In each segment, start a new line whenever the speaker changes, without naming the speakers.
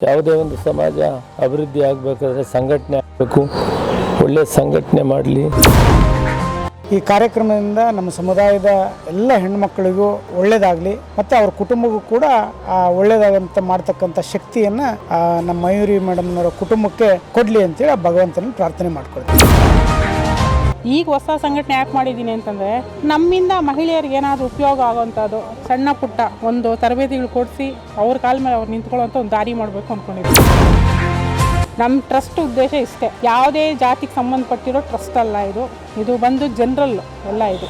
ಯಾವುದೇ ಒಂದು ಸಮಾಜ ಅಭಿವೃದ್ಧಿ ಆಗಬೇಕಾದ್ರೆ ಸಂಘಟನೆ ಆಗಬೇಕು. ಒಳ್ಳೆಯ ಸಂಘಟನೆ ಮಾಡಲಿ.
ಈ ಕಾರ್ಯಕ್ರಮದಿಂದ ನಮ್ಮ ಸಮುದಾಯದ ಎಲ್ಲ ಹೆಣ್ಮಕ್ಳಿಗೂ ಒಳ್ಳೆಯದಾಗಲಿ ಮತ್ತು ಅವ್ರ ಕುಟುಂಬಕ್ಕೂ ಕೂಡ ಆ ಒಳ್ಳೆಯದಾಗಂತ ಮಾಡ್ತಕ್ಕಂಥ ಶಕ್ತಿಯನ್ನು ನಮ್ಮ ಮಯೂರಿ ಮೇಡಮ್ನವರ ಕುಟುಂಬಕ್ಕೆ ಕೊಡಲಿ ಅಂತೇಳಿ ಭಗವಂತನ ಪ್ರಾರ್ಥನೆ ಮಾಡ್ಕೊಳ್ತೀವಿ
ಈಗ ಹೊಸ ಸಂಘಟನೆ ಯಾಕೆ ಮಾಡಿದ್ದೀನಿ ಅಂತಂದರೆ ನಮ್ಮಿಂದ ಮಹಿಳೆಯರಿಗೆ ಏನಾದರೂ ಉಪಯೋಗ ಆಗೋವಂಥದ್ದು, ಸಣ್ಣ ಪುಟ್ಟ ಒಂದು ತರಬೇತಿಗಳು ಕೊಡಿಸಿ ಅವ್ರ ಕಾಲ ಮೇಲೆ ಅವ್ರು ನಿಂತ್ಕೊಳ್ಳೋಂಥ ಒಂದು ದಾರಿ ಮಾಡಬೇಕು ಅಂದ್ಕೊಂಡಿದ್ದೀನಿ. ನಮ್ಮ ಟ್ರಸ್ಟ್ ಉದ್ದೇಶ ಇಷ್ಟೇ. ಯಾವುದೇ ಜಾತಿಗೆ ಸಂಬಂಧಪಟ್ಟಿರೋ ಟ್ರಸ್ಟ್ ಅಲ್ಲ ಇದು. ಇದು ಬಂದು ಜನರಲ್ ಎಲ್ಲ ಇದು.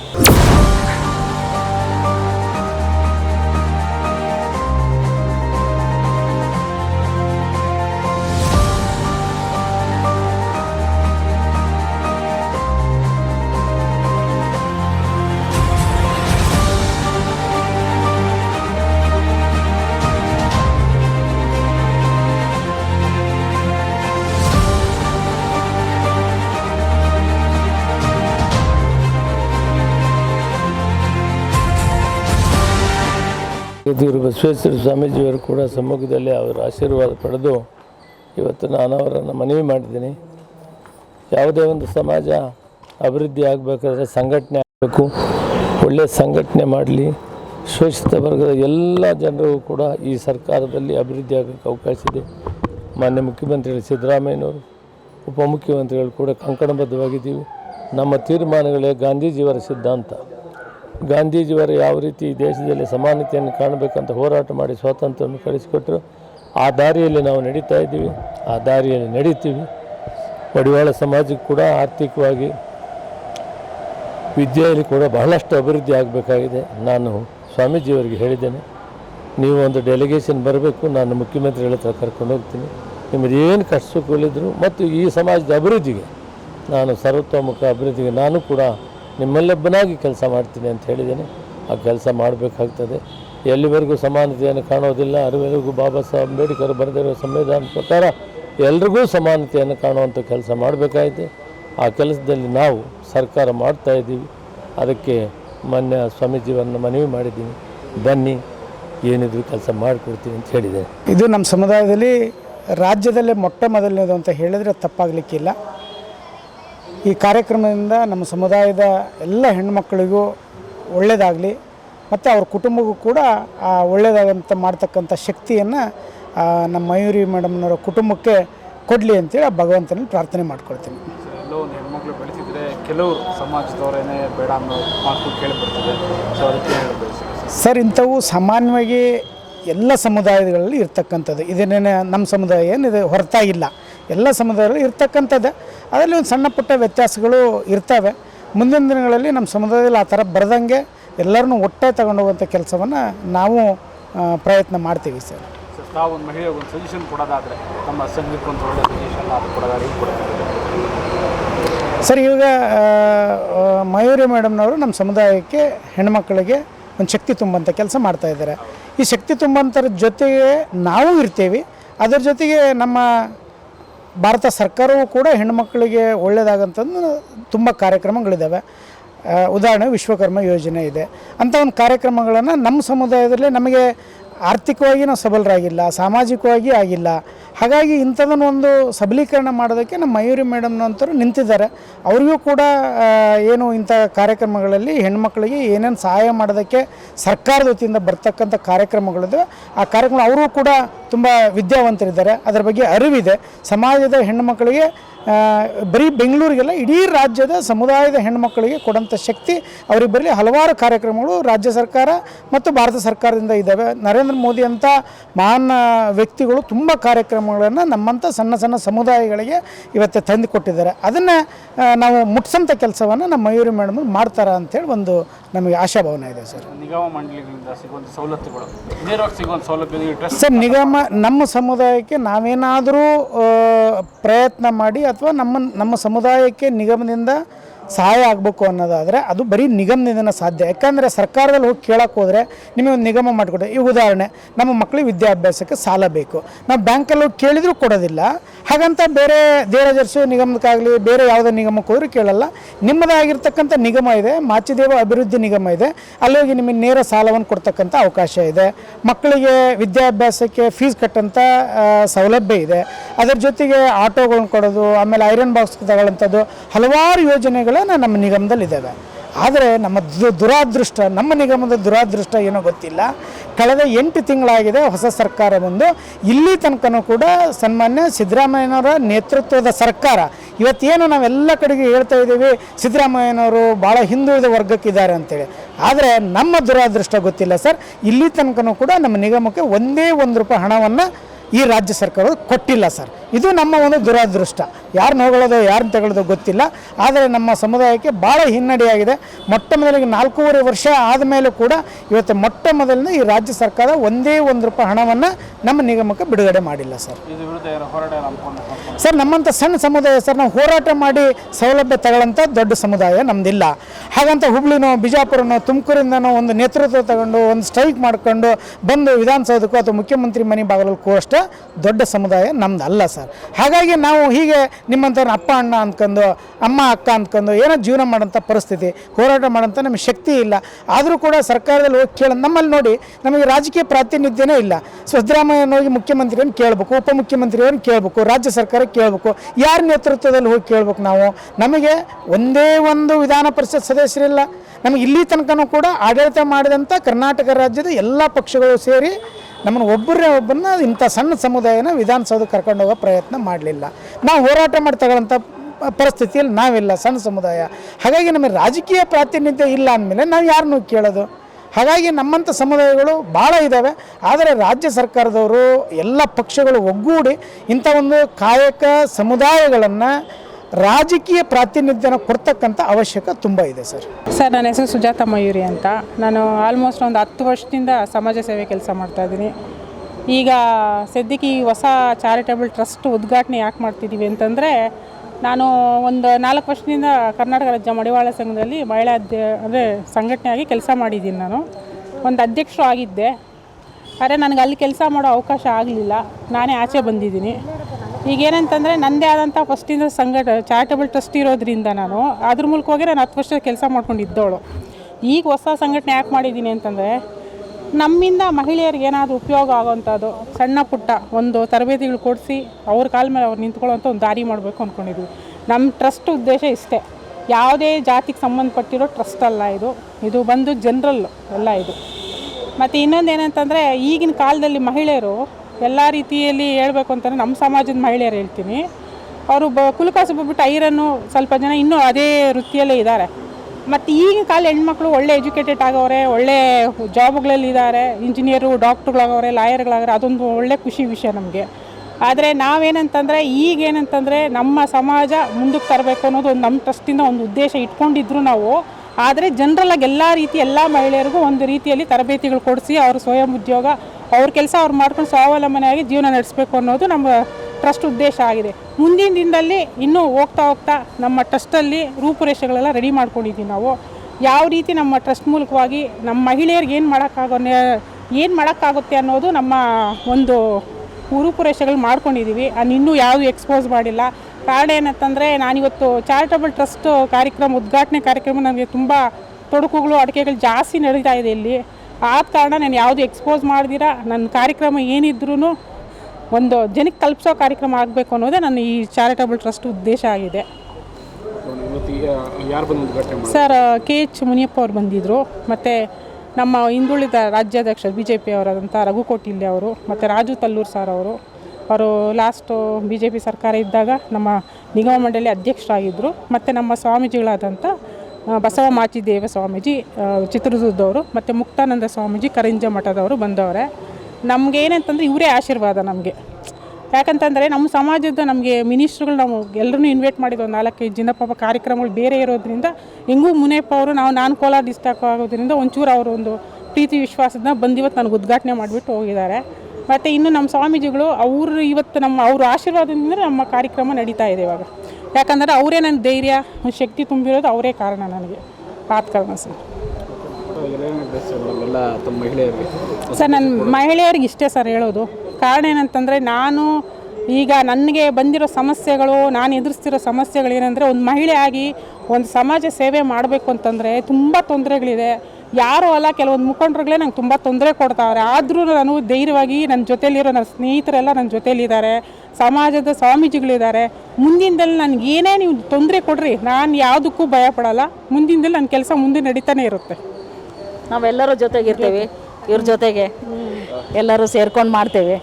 ಇವರು ಬಸವೇಶ್ವರ ಸ್ವಾಮೀಜಿಯವರು ಕೂಡ ಸಮ್ಮುಖದಲ್ಲಿ ಅವರ ಆಶೀರ್ವಾದ ಪಡೆದು ಇವತ್ತು ನಾನು ಅವರನ್ನು ಮನವಿ ಮಾಡಿದ್ದೀನಿ. ಯಾವುದೇ ಒಂದು ಸಮಾಜ ಅಭಿವೃದ್ಧಿ ಆಗಬೇಕಾದ್ರೆ ಸಂಘಟನೆ ಆಗಬೇಕು. ಒಳ್ಳೆಯ ಸಂಘಟನೆ ಮಾಡಲಿ. ಶೋಷಿತ ವರ್ಗದ ಎಲ್ಲ ಜನರಿಗೂ ಕೂಡ ಈ ಸರ್ಕಾರದಲ್ಲಿ ಅಭಿವೃದ್ಧಿ ಆಗೋಕ್ಕೆ ಅವಕಾಶ ಇದೆ. ಮಾನ್ಯ ಮುಖ್ಯಮಂತ್ರಿಗಳು ಸಿದ್ದರಾಮಯ್ಯನವರು, ಉಪಮುಖ್ಯಮಂತ್ರಿಗಳು ಕೂಡ ಕಂಕಣಬದ್ಧವಾಗಿದ್ದೀವಿ. ನಮ್ಮ ತೀರ್ಮಾನಗಳೇ ಗಾಂಧೀಜಿಯವರ ಸಿದ್ಧಾಂತ. ಗಾಂಧೀಜಿಯವರು ಯಾವ ರೀತಿ ದೇಶದಲ್ಲಿ ಸಮಾನತೆಯನ್ನು ಕಾಣಬೇಕಂತ ಹೋರಾಟ ಮಾಡಿ ಸ್ವಾತಂತ್ರ್ಯವನ್ನು ಕಳಿಸಿಕೊಟ್ಟರು ಆ ದಾರಿಯಲ್ಲಿ ನಾವು ನಡೀತಾ ಇದ್ದೀವಿ, ಆ ದಾರಿಯಲ್ಲಿ ನಡೀತೀವಿ. ಮಡಿವಾಳ ಸಮಾಜಕ್ಕೆ ಕೂಡ ಆರ್ಥಿಕವಾಗಿ ವಿದ್ಯೆಯಲ್ಲಿ ಕೂಡ ಬಹಳಷ್ಟು ಅಭಿವೃದ್ಧಿ ಆಗಬೇಕಾಗಿದೆ. ನಾನು ಸ್ವಾಮೀಜಿಯವರಿಗೆ ಹೇಳಿದ್ದೇನೆ, ನೀವು ಒಂದು ಡೆಲಿಗೇಷನ್ ಬರಬೇಕು, ನಾನು ಮುಖ್ಯಮಂತ್ರಿಗಳ ಹತ್ರ ಕರ್ಕೊಂಡು ಹೋಗ್ತೀನಿ. ನಿಮ್ಮದು ಏನು ಕಷ್ಟ ಮತ್ತು ಈ ಸಮಾಜದ ಅಭಿವೃದ್ಧಿಗೆ ನಾನು ಸರ್ವತೋಮುಖ ಅಭಿವೃದ್ಧಿಗೆ ನಾನು ಕೂಡ ನಿಮ್ಮಲ್ಲೊಬ್ಬನಾಗಿ ಕೆಲಸ ಮಾಡ್ತೀನಿ ಅಂತ ಹೇಳಿದ್ದೇನೆ. ಆ ಕೆಲಸ ಮಾಡಬೇಕಾಗ್ತದೆ. ಎಲ್ಲಿವರೆಗೂ ಸಮಾನತೆಯನ್ನು ಕಾಣೋದಿಲ್ಲ. ಅಲ್ಲಿವರೆಗೂ ಬಾಬಾ ಸಾಹೇಬ್ ಅಂಬೇಡ್ಕರ್ ಬರೆದಿರೋ ಸಂವಿಧಾನ ಪ್ರಕಾರ ಎಲ್ರಿಗೂ ಸಮಾನತೆಯನ್ನು ಕಾಣುವಂಥ ಕೆಲಸ ಮಾಡಬೇಕಾಗಿದೆ. ಆ ಕೆಲಸದಲ್ಲಿ ನಾವು ಸರ್ಕಾರ ಮಾಡ್ತಾ ಇದ್ದೀವಿ. ಅದಕ್ಕೆ ಮಾನ್ಯ ಸ್ವಾಮೀಜಿಯವರನ್ನು ಮನವಿ ಮಾಡಿದ್ದೀನಿ. ಬನ್ನಿ, ಏನಿದ್ರು ಕೆಲಸ ಮಾಡಿಕೊಡ್ತೀನಿ ಅಂತ ಹೇಳಿದೆ
ಇದು ನಮ್ಮ ಸಮುದಾಯದಲ್ಲಿ ರಾಜ್ಯದಲ್ಲೇ ಮೊಟ್ಟ ಮೊದಲನೇದು ಅಂತ ಹೇಳಿದರೆ ತಪ್ಪಾಗಲಿಕ್ಕಿಲ್ಲ. ಈ ಕಾರ್ಯಕ್ರಮದಿಂದ ನಮ್ಮ ಸಮುದಾಯದ ಎಲ್ಲ ಹೆಣ್ಮಕ್ಕಳಿಗೂ ಒಳ್ಳೆಯದಾಗಲಿ ಮತ್ತು ಅವ್ರ ಕುಟುಂಬಕ್ಕೂ ಕೂಡ ಆ ಒಳ್ಳೆಯದಾಗಂತ ಮಾಡ್ತಕ್ಕಂಥ ಶಕ್ತಿಯನ್ನು ನಮ್ಮ ಮಯೂರಿ ಮೇಡಮ್ನವರ ಕುಟುಂಬಕ್ಕೆ ಕೊಡಲಿ ಅಂತೇಳಿ ಆ ಭಗವಂತನಲ್ಲಿ ಪ್ರಾರ್ಥನೆ ಮಾಡ್ಕೊಳ್ತೀನಿ.
ಹೆಣ್ಮಕ್ಳು ಬೆಳೆಸಿದರೆ ಕೆಲವರು ಸಮಾಜದವರೇನೆ ಬೇಡ ಅನ್ನೋ ಮಾತು ಕೇಳಿಬಿಡ್ತದೆ ಸೊ ಅದಕ್ಕೆ ಸರ್
ಸರ್ ಇಂಥವು ಸಾಮಾನ್ಯವಾಗಿ ಎಲ್ಲ ಸಮುದಾಯಗಳಲ್ಲಿ ಇರ್ತಕ್ಕಂಥದ್ದು. ಇದನ್ನೇನೆ ನಮ್ಮ ಸಮುದಾಯ ಏನಿದೆ ಹೊರತಾಗಿಲ್ಲ. ಎಲ್ಲ ಸಮುದಾಯಗಳು ಇರ್ತಕ್ಕಂಥದ್ದು. ಅದರಲ್ಲಿ ಒಂದು ಸಣ್ಣ ಪುಟ್ಟ ವ್ಯತ್ಯಾಸಗಳು ಇರ್ತವೆ. ಮುಂದಿನ ದಿನಗಳಲ್ಲಿ ನಮ್ಮ ಸಮುದಾಯದಲ್ಲಿ ಆ ಥರ ಬರದಂಗೆ ಎಲ್ಲರನ್ನೂ ಒಟ್ಟೆ ತಗೊಂಡೋಗುವಂಥ ಕೆಲಸವನ್ನು ನಾವು ಪ್ರಯತ್ನ ಮಾಡ್ತೀವಿ ಸರ್.
ಸರ್ ತಾವು ಒಂದು ಮಹಿಳೆಗೆ ಒಂದು ಸಜೆಷನ್ ಕೊಡೋದಾದರೆ ನಮ್ಮ ಸಂಘಕ್ಕೆ ಒಂದು ಒಳ್ಳೆ ಸಜೆಷನ್ ಅದು ಕೊಡೋದಾದ್ರೆ ಏನು
ಸರ್ ಇವಾಗ ಮಯೂರಿ ಮೇಡಮ್ನವರು ನಮ್ಮ ಸಮುದಾಯಕ್ಕೆ ಹೆಣ್ಮಕ್ಳಿಗೆ ಒಂದು ಶಕ್ತಿ ತುಂಬಂಥ ಕೆಲಸ ಮಾಡ್ತಾ ಇದ್ದಾರೆ. ಈ ಶಕ್ತಿ ತುಂಬಂಥರ ಜೊತೆಗೆ ನಾವು ಇರ್ತೀವಿ. ಅದರ ಜೊತೆಗೆ ನಮ್ಮ ಭಾರತ ಸರ್ಕಾರವೂ ಕೂಡ ಹೆಣ್ಮಕ್ಳಿಗೆ ಒಳ್ಳೆಯದಾಗಂತಂದು ತುಂಬ ಕಾರ್ಯಕ್ರಮಗಳಿದ್ದಾವೆ. ಉದಾಹರಣೆ ವಿಶ್ವಕರ್ಮ ಯೋಜನೆ ಇದೆ. ಅಂಥ ಒಂದು ಕಾರ್ಯಕ್ರಮಗಳನ್ನು ನಮ್ಮ ಸಮುದಾಯದಲ್ಲಿ ನಮಗೆ ಆರ್ಥಿಕವಾಗಿ ನಾವು ಸಬಲರಾಗಿಲ್ಲ, ಸಾಮಾಜಿಕವಾಗಿ ಆಗಿಲ್ಲ. ಹಾಗಾಗಿ ಇಂಥದನ್ನು ಒಂದು ಸಬಲೀಕರಣ ಮಾಡೋದಕ್ಕೆ ನಮ್ಮ ಮಯೂರಿ ಮೇಡಮ್ನಂತರು ನಿಂತಿದ್ದಾರೆ. ಅವರಿಗೂ ಕೂಡ ಏನು ಇಂಥ ಕಾರ್ಯಕ್ರಮಗಳಲ್ಲಿ ಹೆಣ್ಮಕ್ಳಿಗೆ ಏನೇನು ಸಹಾಯ ಮಾಡೋದಕ್ಕೆ ಸರ್ಕಾರದ ವತಿಯಿಂದ ಬರ್ತಕ್ಕಂಥ ಕಾರ್ಯಕ್ರಮಗಳಿದೆ. ಆ ಕಾರ್ಯಕ್ರಮ ಅವರು ಕೂಡ ತುಂಬ ವಿದ್ಯಾವಂತರಿದ್ದಾರೆ. ಅದರ ಬಗ್ಗೆ ಅರಿವಿದೆ. ಸಮಾಜದ ಹೆಣ್ಣುಮಕ್ಕಳಿಗೆ ಬರೀ ಬೆಂಗಳೂರಿಗೆಲ್ಲ, ಇಡೀ ರಾಜ್ಯದ ಸಮುದಾಯದ ಹೆಣ್ಣುಮಕ್ಕಳಿಗೆ ಕೊಡೋಂಥ ಶಕ್ತಿ ಅವ್ರಿಗೆ ಬರಲಿ. ಹಲವಾರು ಕಾರ್ಯಕ್ರಮಗಳು ರಾಜ್ಯ ಸರ್ಕಾರ ಮತ್ತು ಭಾರತ ಸರ್ಕಾರದಿಂದ ಇದ್ದಾವೆ. ನರೇಂದ್ರ ಮೋದಿ ಅಂತ ಮಹಾನ್ ವ್ಯಕ್ತಿಗಳು ತುಂಬ ಕಾರ್ಯಕ್ರಮಗಳನ್ನು ನಮ್ಮಂಥ ಸಣ್ಣ ಸಣ್ಣ ಸಮುದಾಯಗಳಿಗೆ ಇವತ್ತು ತಂದು ಕೊಟ್ಟಿದ್ದಾರೆ. ಅದನ್ನು ನಾವು ಮುಟ್ಸೋಂಥ ಕೆಲಸವನ್ನು ನಮ್ಮ ಮಯೂರಿ ಮೇಡಮ್ ಮಾಡ್ತಾರೆ ಅಂತೇಳಿ ಒಂದು ನಮಗೆ ಆಶಾಭಾವನೆ ಇದೆ ಸರ್.
ನಿಗಮ ಮಂಡಳಿಗಳಿಂದ ಸಿಗುವಂಥ ಸವಲತ್ತುಗಳು ನೇರವಾಗಿ ಸಿಗುವಂಥ ಸೌಲಭ್ಯ
ಸರ್ ನಿಗಮ ನಮ್ಮ ಸಮುದಾಯಕ್ಕೆ ನಾವೇನಾದರೂ ಪ್ರಯತ್ನ ಮಾಡಿ ಅಥವಾ ನಮ್ಮ ನಮ್ಮ ಸಮುದಾಯಕ್ಕೆ ನಿಗಮದಿಂದ ಸಹಾಯ ಆಗಬೇಕು ಅನ್ನೋದಾದರೆ ಅದು ಬರೀ ನಿಗಮದಿಂದನೇ ಸಾಧ್ಯ. ಯಾಕಂದರೆ ಸರ್ಕಾರದಲ್ಲಿ ಹೋಗಿ ಕೇಳಕ್ಕೆ ಹೋದರೆ ನಿಮಗೆ ಒಂದು ನಿಗಮ ಮಾಡಿಕೊಡಿ ಈ ಉದಾಹರಣೆ, ನಮ್ಮ ಮಕ್ಕಳಿಗೆ ವಿದ್ಯಾಭ್ಯಾಸಕ್ಕೆ ಸಾಲ ಬೇಕು. ನಾವು ಬ್ಯಾಂಕಲ್ಲಿ ಹೋಗಿ ಕೇಳಿದರೂ ಕೊಡೋದಿಲ್ಲ. ಹಾಗಂತ ಬೇರೆ ದೇವರಾಜರ್ಸು ನಿಗಮಕ್ಕಾಗಲಿ, ಬೇರೆ ಯಾವುದೇ ನಿಗಮಕ್ಕೆ ಹೋದರೂ ಕೇಳಲ್ಲ. ನಿಮ್ಮದಾಗಿರ್ತಕ್ಕಂಥ ನಿಗಮ ಇದೆ, ಮಾಚಿದೇವ ಅಭಿವೃದ್ಧಿ ನಿಗಮ ಇದೆ. ಅಲ್ಲಿ ಹೋಗಿ ನಿಮಗೆ ನೇರ ಸಾಲವನ್ನು ಕೊಡ್ತಕ್ಕಂಥ ಅವಕಾಶ ಇದೆ. ಮಕ್ಕಳಿಗೆ ವಿದ್ಯಾಭ್ಯಾಸಕ್ಕೆ ಫೀಸ್ ಕಟ್ಟಂಥ ಸೌಲಭ್ಯ ಇದೆ. ಅದರ ಜೊತೆಗೆ ಆಟೋಗಳನ್ನ ಕೊಡೋದು, ಆಮೇಲೆ ಐರನ್ ಬಾಕ್ಸ್ ತಗೊಳ್ಳೋಂಥದ್ದು, ಹಲವಾರು ನಮ್ಮ ನಿಗಮದಲ್ಲಿದ್ದಾವೆ ಆದರೆ ನಮ್ಮ ದುರಾದೃಷ್ಟ, ನಮ್ಮ ನಿಗಮದ ದುರಾದೃಷ್ಟ ಏನೋ ಗೊತ್ತಿಲ್ಲ. ಕಳೆದ ಎಂಟು ತಿಂಗಳಾಗಿದೆ ಹೊಸ ಸರ್ಕಾರ ಬಂದು. ಇಲ್ಲಿ ತನಕನೂ ಕೂಡ ಸನ್ಮಾನ್ಯ ಸಿದ್ದರಾಮಯ್ಯನವರ ನೇತೃತ್ವದ ಸರ್ಕಾರ. ಇವತ್ತೇನು ನಾವೆಲ್ಲ ಕಡೆಗೆ ಹೇಳ್ತಾ ಇದ್ದೀವಿ, ಸಿದ್ದರಾಮಯ್ಯನವರು ಭಾಳ ಹಿಂದುಳಿದ ವರ್ಗಕ್ಕಿದ್ದಾರೆ ಅಂತೇಳಿ. ಆದರೆ ನಮ್ಮ ದುರಾದೃಷ್ಟ ಗೊತ್ತಿಲ್ಲ ಸರ್. ಇಲ್ಲಿ ತನಕನೂ ಕೂಡ ನಮ್ಮ ನಿಗಮಕ್ಕೆ ಒಂದೇ ಒಂದು ರೂಪಾಯಿ ಹಣವನ್ನು ಈ ರಾಜ್ಯ ಸರ್ಕಾರ ಕೊಟ್ಟಿಲ್ಲ ಸರ್. ಇದು ನಮ್ಮ ಒಂದು ದುರಾದೃಷ್ಟ. ಯಾರನ್ನ ಹೊಗಳೋದು ಯಾರನ್ನ ತಗೊಳ್ಳೋದು ಗೊತ್ತಿಲ್ಲ. ಆದರೆ ನಮ್ಮ ಸಮುದಾಯಕ್ಕೆ ಭಾಳ ಹಿನ್ನಡೆಯಾಗಿದೆ. ಮೊಟ್ಟ ಮೊದಲಿಗೆ ನಾಲ್ಕೂವರೆ ವರ್ಷ ಆದಮೇಲೂ ಕೂಡ ಇವತ್ತು ಮೊಟ್ಟ ಮೊದಲನೇ ಈ ರಾಜ್ಯ ಸರ್ಕಾರ ಒಂದೇ ಒಂದು ರೂಪಾಯಿ ಹಣವನ್ನು ನಮ್ಮ ನಿಗಮಕ್ಕೆ ಬಿಡುಗಡೆ ಮಾಡಿಲ್ಲ ಸರ್. ಸರ್ ನಮ್ಮಂಥ ಸಣ್ಣ ಸಮುದಾಯ ಸರ್ ನಾವು ಹೋರಾಟ ಮಾಡಿ ಸೌಲಭ್ಯ ತಗೊಳ್ಳೋಂಥ ದೊಡ್ಡ ಸಮುದಾಯ ನಮ್ದಿಲ್ಲ. ಹಾಗಂತ ಹುಬ್ಳಿನೋ ಬಿಜಾಪುರನೋ ತುಮಕೂರಿಂದನೋ ಒಂದು ನೇತೃತ್ವ ತಗೊಂಡು ಒಂದು ಸ್ಟ್ರೈಕ್ ಮಾಡ್ಕೊಂಡು ಬಂದು ವಿಧಾನಸೌಧಕ್ಕೂ ಅಥವಾ ಮುಖ್ಯಮಂತ್ರಿ ಮನೆ ಬಾಗಿಲಲ್ಲಿ ಅಷ್ಟೇ ದೊಡ್ಡ ಸಮುದಾಯ ನಮ್ದು ಅಲ್ಲ ಸರ್. ಹಾಗಾಗಿ ನಾವು ಹೀಗೆ ನಿಮ್ಮಂಥವ್ರನ್ನ ಅಪ್ಪ, ಅಣ್ಣ ಅಂದ್ಕೊಂಡು ಅಮ್ಮ, ಅಕ್ಕ ಅಂದ್ಕೊಂಡು ಏನೋ ಜೀವನ ಮಾಡೋಂಥ ಪರಿಸ್ಥಿತಿ, ಹೋರಾಟ ಮಾಡೋಂಥ ನಮಗೆ ಶಕ್ತಿ ಇಲ್ಲ. ಆದರೂ ಕೂಡ ಸರ್ಕಾರದಲ್ಲಿ ಹೋಗಿ ಕೇಳ ನಮ್ಮಲ್ಲಿ ನೋಡಿ ನಮಗೆ ರಾಜಕೀಯ ಪ್ರಾತಿನಿಧ್ಯನೇ ಇಲ್ಲ. ಸಿದ್ದರಾಮಯ್ಯನ ಹೋಗಿ ಮುಖ್ಯಮಂತ್ರಿಯನ್ನು ಕೇಳಬೇಕು, ಉಪಮುಖ್ಯಮಂತ್ರಿಯವ್ರನ್ನ ಕೇಳಬೇಕು, ರಾಜ್ಯ ಸರ್ಕಾರ ಕೇಳಬೇಕು ಯಾರ ನೇತೃತ್ವದಲ್ಲಿ ಹೋಗಿ ಕೇಳಬೇಕು ನಾವು? ನಮಗೆ ಒಂದೇ ಒಂದು ವಿಧಾನ ಪರಿಷತ್ ಸದಸ್ಯರಿಲ್ಲ. ನಮಗೆ ಇಲ್ಲಿ ತನಕನೂ ಕೂಡ ಆಡಳಿತ ಮಾಡಿದಂಥ ಕರ್ನಾಟಕ ರಾಜ್ಯದ ಎಲ್ಲ ಪಕ್ಷಗಳು ಸೇರಿ ನಮ್ಮನ್ನು ಒಬ್ಬರೇ ಒಬ್ಬರನ್ನ ಇಂಥ ಸಣ್ಣ ಸಮುದಾಯನ ವಿಧಾನಸೌಧಕ್ಕೆ ಕರ್ಕೊಂಡು ಹೋಗೋ ಪ್ರಯತ್ನ ಮಾಡಲಿಲ್ಲ. ನಾವು ಹೋರಾಟ ಮಾಡಿ ತಗೊಳ್ಳೋಂಥ ಪ- ಪರಿಸ್ಥಿತಿಯಲ್ಲಿ ನಾವಿಲ್ಲ, ಸಣ್ಣ ಸಮುದಾಯ. ಹಾಗಾಗಿ ನಮಗೆ ರಾಜಕೀಯ ಪ್ರಾತಿನಿಧ್ಯ ಇಲ್ಲ ಅಂದಮೇಲೆ ನಾವು ಯಾರನ್ನೂ ಕೇಳೋದು? ಹಾಗಾಗಿ ನಮ್ಮಂಥ ಸಮುದಾಯಗಳು ಭಾಳ ಇದ್ದಾವೆ. ಆದರೆ ರಾಜ್ಯ ಸರ್ಕಾರದವರು ಎಲ್ಲ ಪಕ್ಷಗಳು ಒಗ್ಗೂಡಿ ಇಂಥ ಒಂದು ಕಾಯಕ ಸಮುದಾಯಗಳನ್ನು ರಾಜಕೀಯ ಪ್ರಾತಿನಿಧ್ಯನ ಕೊಡ್ತಕ್ಕಂಥ ಅವಶ್ಯಕ ತುಂಬ ಇದೆ, ಸರ್.
ಸರ್, ನನ್ನ ಹೆಸರು ಸುಜಾತ ಮಯೂರಿ ಅಂತ. ನಾನು ಆಲ್ಮೋಸ್ಟ್ ಒಂದು ಹತ್ತು ವರ್ಷದಿಂದ ಸಮಾಜ ಸೇವೆ ಕೆಲಸ ಮಾಡ್ತಾ ಇದ್ದೀನಿ. ಈಗ ಸದ್ಯಕ್ಕೆ ಹೊಸ ಚಾರಿಟೇಬಲ್ ಟ್ರಸ್ಟ್ ಉದ್ಘಾಟನೆ ಯಾಕೆ ಮಾಡ್ತಿದ್ದೀವಿ ಅಂತಂದರೆ, ನಾನು ಒಂದು ನಾಲ್ಕು ವರ್ಷದಿಂದ ಕರ್ನಾಟಕ ರಾಜ್ಯ ಮಡಿವಾಳ ಸಂಘದಲ್ಲಿ ಮಹಿಳಾ ಅಧ್ಯ ಅಂದರೆ ಸಂಘಟನೆಯಾಗಿ ಕೆಲಸ ಮಾಡಿದ್ದೀನಿ ನಾನು. ಒಂದು ಅಧ್ಯಕ್ಷರು ಆಗಿದ್ದೆ. ಆದರೆ ನನಗೆ ಅಲ್ಲಿ ಕೆಲಸ ಮಾಡೋ ಅವಕಾಶ ಆಗಲಿಲ್ಲ. ನಾನೇ ಆಚೆ ಬಂದಿದ್ದೀನಿ. ಈಗ ಏನಂತಂದರೆ ನನ್ನದೇ ಆದಂಥ ಫಸ್ಟಿಂದ ಸಂಘಟ ಚಾರಿಟಬಲ್ ಟ್ರಸ್ಟ್ ಇರೋದ್ರಿಂದ ನಾನು, ಅದ್ರ ಮೂಲಕ ಹೋಗಿ ನಾನು ಹತ್ತು ವರ್ಷ ಕೆಲಸ ಮಾಡ್ಕೊಂಡಿದ್ದವಳು ಈಗ ಹೊಸ ಸಂಘಟನೆ ಯಾಕೆ ಮಾಡಿದ್ದೀನಿ ಅಂತಂದರೆ, ನಮ್ಮಿಂದ ಮಹಿಳೆಯರಿಗೆ ಏನಾದರೂ ಉಪಯೋಗ ಆಗೋವಂಥದ್ದು, ಸಣ್ಣ ಪುಟ್ಟ ಒಂದು ತರಬೇತಿಗಳು ಕೊಡಿಸಿ, ಅವ್ರ ಕಾಲ ಮೇಲೆ ಅವ್ರು ನಿಂತ್ಕೊಳ್ಳೋಂಥ ಒಂದು ದಾರಿ ಮಾಡಬೇಕು ಅಂದ್ಕೊಂಡಿದ್ವಿ ನಮ್ಮ ಟ್ರಸ್ಟ್ ಉದ್ದೇಶ ಇಷ್ಟೇ. ಯಾವುದೇ ಜಾತಿಗೆ ಸಂಬಂಧಪಟ್ಟಿರೋ ಟ್ರಸ್ಟ್ ಅಲ್ಲ ಇದು. ಇದು ಬಂದು ಜನರಲ್ ಎಲ್ಲ ಇದು. ಮತ್ತು ಇನ್ನೊಂದು ಏನಂತಂದರೆ, ಈಗಿನ ಕಾಲದಲ್ಲಿ ಮಹಿಳೆಯರು ಎಲ್ಲ ರೀತಿಯಲ್ಲಿ ಹೇಳ್ಬೇಕು ಅಂತಂದರೆ ನಮ್ಮ ಸಮಾಜದ ಮಹಿಳೆಯರು ಹೇಳ್ತೀನಿ. ಅವರು ಬ ಕುಲಕಾಸು ಬಿಟ್ಬಿಟ್ಟು ಐರನ್ನು ಸ್ವಲ್ಪ ಜನ ಇನ್ನೂ ಅದೇ ವೃತ್ತಿಯಲ್ಲೇ ಇದ್ದಾರೆ. ಮತ್ತು ಈಗಿನ ಕಾಲ ಹೆಣ್ಮಕ್ಳು ಒಳ್ಳೆ ಎಜುಕೇಟೆಡ್ ಆಗವ್ರೆ ಒಳ್ಳೆ ಜಾಬ್ಗಳಲ್ಲಿ ಇದ್ದಾರೆ ಇಂಜಿನಿಯರು ಡಾಕ್ಟ್ರುಗಳಾಗವ್ರೆ ಲಾಯರ್ಗಳಾಗವ್ರೆ ಅದೊಂದು ಒಳ್ಳೆ ಖುಷಿ ವಿಷಯ ನಮಗೆ. ಆದರೆ ನಾವೇನಂತಂದರೆ ಈಗೇನಂತಂದರೆ ನಮ್ಮ ಸಮಾಜ ಮುಂದಕ್ಕೆ ತರಬೇಕು ಅನ್ನೋದು ಒಂದು ನಮ್ಮ ಟ್ರಸ್ಟಿಂದ ಒಂದು ಉದ್ದೇಶ ಇಟ್ಕೊಂಡಿದ್ರು ನಾವು. ಆದರೆ ಜನರಲ್ಲಾಗಿ ಎಲ್ಲ ರೀತಿ ಎಲ್ಲ ಮಹಿಳೆಯರಿಗೂ ಒಂದು ರೀತಿಯಲ್ಲಿ ತರಬೇತಿಗಳು ಕೊಡಿಸಿ ಅವರು ಸ್ವಯಂ ಉದ್ಯೋಗ ಅವ್ರ ಕೆಲಸ ಅವ್ರು ಮಾಡ್ಕೊಂಡು ಸ್ವಾವಲಂಬನೆಯಾಗಿ ಜೀವನ ನಡೆಸಬೇಕು ಅನ್ನೋದು ನಮ್ಮ ಟ್ರಸ್ಟ್ ಉದ್ದೇಶ ಆಗಿದೆ. ಮುಂದಿನ ದಿನದಲ್ಲಿ ಇನ್ನೂ ಹೋಗ್ತಾ ಹೋಗ್ತಾ ನಮ್ಮ ಟ್ರಸ್ಟಲ್ಲಿ ರೂಪುರೇಷೆಗಳೆಲ್ಲ ರೆಡಿ ಮಾಡ್ಕೊಂಡಿದ್ದೀವಿ ನಾವು. ಯಾವ ರೀತಿ ನಮ್ಮ ಟ್ರಸ್ಟ್ ಮೂಲಕವಾಗಿ ನಮ್ಮ ಮಹಿಳೆಯರಿಗೆ ಏನು ಮಾಡೋಕ್ಕಾಗೋ ಏನು ಮಾಡೋಕ್ಕಾಗುತ್ತೆ ಅನ್ನೋದು ನಮ್ಮ ಒಂದು ರೂಪುರೇಷೆಗಳು ಮಾಡ್ಕೊಂಡಿದ್ದೀವಿ. ಅದು ಇನ್ನೂ ಯಾವುದು ಎಕ್ಸ್ಪೋಸ್ ಮಾಡಿಲ್ಲ. ಕಾರಣ ಏನಂತಂದರೆ ನಾನಿವತ್ತು ಚಾರಿಟಬಲ್ ಟ್ರಸ್ಟ್ ಕಾರ್ಯಕ್ರಮ, ಉದ್ಘಾಟನೆ ಕಾರ್ಯಕ್ರಮ ನನಗೆ ತುಂಬ ತೊಡಕುಗಳು, ಅಡಿಕೆಗಳು ಜಾಸ್ತಿ ನಡೀತಾ ಇದೆ ಇಲ್ಲಿ. ಆದ ಕಾರಣ ನಾನು ಯಾವುದು ಎಕ್ಸ್ಪೋಸ್ ಮಾಡ್ದಿರ ನನ್ನ ಕಾರ್ಯಕ್ರಮ ಏನಿದ್ರೂ ಒಂದು ಜನಕ್ಕೆ ತಲುಪಿಸೋ ಕಾರ್ಯಕ್ರಮ ಆಗಬೇಕು ಅನ್ನೋದೇ ನನ್ನ ಈ ಚಾರಿಟಬಲ್ ಟ್ರಸ್ಟ್ ಉದ್ದೇಶ ಆಗಿದೆ. ಸರ್ ಕೆ ಎಚ್ ಮುನಿಯಪ್ಪ ಅವ್ರು ಬಂದಿದ್ದರು ಮತ್ತು ನಮ್ಮ ಹಿಂದುಳಿದ ರಾಜ್ಯಾಧ್ಯಕ್ಷ ಬಿ ಜೆ ಪಿ ಅವರಾದಂಥ ರಘು ಕೋಟಿಲ್ಯ ಅವರು ಮತ್ತು ರಾಜು ತಲ್ಲೂರು ಸರ್ ಅವರು. ಅವರು ಲಾಸ್ಟು ಬಿ ಜೆ ಪಿ ಸರ್ಕಾರ ಇದ್ದಾಗ ನಮ್ಮ ನಿಗಮ ಮಂಡಳಿ ಅಧ್ಯಕ್ಷರಾಗಿದ್ದರು ಮತ್ತು ನಮ್ಮ ಸ್ವಾಮೀಜಿಗಳಾದಂಥ ಬಸವ ಮಾಚಿದೇವ ಸ್ವಾಮೀಜಿ ಚಿತ್ರದುರ್ಗದವರು ಮತ್ತು ಮುಕ್ತಾನಂದ ಸ್ವಾಮೀಜಿ ಕರಿಂಜ ಮಠದವರು ಬಂದವರೆ. ನಮಗೆ ಏನಂತಂದರೆ ಇವರೇ ಆಶೀರ್ವಾದ ನಮಗೆ. ಯಾಕಂತಂದರೆ ನಮ್ಮ ಸಮಾಜದ ನಮಗೆ ಮಿನಿಸ್ಟ್ರುಗಳು ನಾವು ಎಲ್ಲರೂ ಇನ್ವೈಟ್ ಮಾಡಿದ್ದು ಒಂದು ನಾಲ್ಕೈದು ಜನ ಪಾಪ ಕಾರ್ಯಕ್ರಮಗಳು ಬೇರೆ ಇರೋದ್ರಿಂದ ಹೆಂಗೂ ಮುನೇಪ್ಪ ಅವರು ನಾವು ನಾನು ಕೋಲಾರ ಡಿಸ್ಟಾಕ್ ಆಗೋದ್ರಿಂದ ಒಂಚೂರು ಅವರು ಒಂದು ಪ್ರೀತಿ ವಿಶ್ವಾಸದ ಬಂದಿವತ್ತು ನನಗೆ ಉದ್ಘಾಟನೆ ಮಾಡಿಬಿಟ್ಟು ಹೋಗಿದ್ದಾರೆ. ಮತ್ತು ಇನ್ನು ನಮ್ಮ ಸ್ವಾಮೀಜಿಗಳು ಅವರು ಇವತ್ತು ನಮ್ಮ ಅವ್ರ ಆಶೀರ್ವಾದದಿಂದ ನಮ್ಮ ಕಾರ್ಯಕ್ರಮ ನಡೀತಾ ಇದೆ ಇವಾಗ. ಯಾಕಂದರೆ ಅವರೇ ನನ್ನ ಧೈರ್ಯ ಶಕ್ತಿ ತುಂಬಿರೋದು ಅವರೇ ಕಾರಣ ನನಗೆ ಆದ ಕಾರಣ ಸರ್. ಸರ್, ನನ್ನ ಮಹಿಳೆಯರಿಗೆ ಇಷ್ಟೇ ಸರ್ ಹೇಳೋದು. ಕಾರಣ ಏನಂತಂದರೆ ನಾನು ಈಗ ನನಗೆ ಬಂದಿರೋ ಸಮಸ್ಯೆಗಳು, ನಾನು ಎದುರಿಸ್ತಿರೋ ಸಮಸ್ಯೆಗಳು ಏನಂದರೆ ಒಂದು ಮಹಿಳೆ ಆಗಿ ಒಂದು ಸಮಾಜ ಸೇವೆ ಮಾಡಬೇಕು ಅಂತಂದರೆ ತುಂಬ ತೊಂದರೆಗಳಿದೆ. ಯಾರೂ ಅಲ್ಲ, ಕೆಲವೊಂದು ಮುಖಂಡರುಗಳೇ ನಂಗೆ ತುಂಬ ತೊಂದರೆ ಕೊಡ್ತಾವ್ರೆ. ಆದರೂ ನಾನು ಧೈರ್ಯವಾಗಿ ನನ್ನ ಜೊತೆಯಲ್ಲಿರೋ ನನ್ನ ಸ್ನೇಹಿತರೆಲ್ಲ ನನ್ನ ಜೊತೆಯಲ್ಲಿದ್ದಾರೆ ಸಮಾಜದ ಸ್ವಾಮೀಜಿಗಳಿದ್ದಾರೆ. ಮುಂದಿನದಲ್ಲಿ ನನಗೆ ಏನೇ ನೀವು ತೊಂದರೆ ಕೊಡ್ರಿ, ನಾನು ಯಾವುದಕ್ಕೂ ಭಯ ಪಡೋಲ್ಲ ಮುಂದಿನದಲ್ಲಿ ನನ್ನ ಕೆಲಸ ಮುಂದೆ ನಡೀತಾನೆ ಇರುತ್ತೆ.
ನಾವೆಲ್ಲರೂ ಜೊತೆಗಿರ್ತೀವಿ, ಇವ್ರ ಜೊತೆಗೆ. ಎಲ್ಲರೂ ಸೇರ್ಕೊಂಡು ಮಾಡ್ತೇವೆ.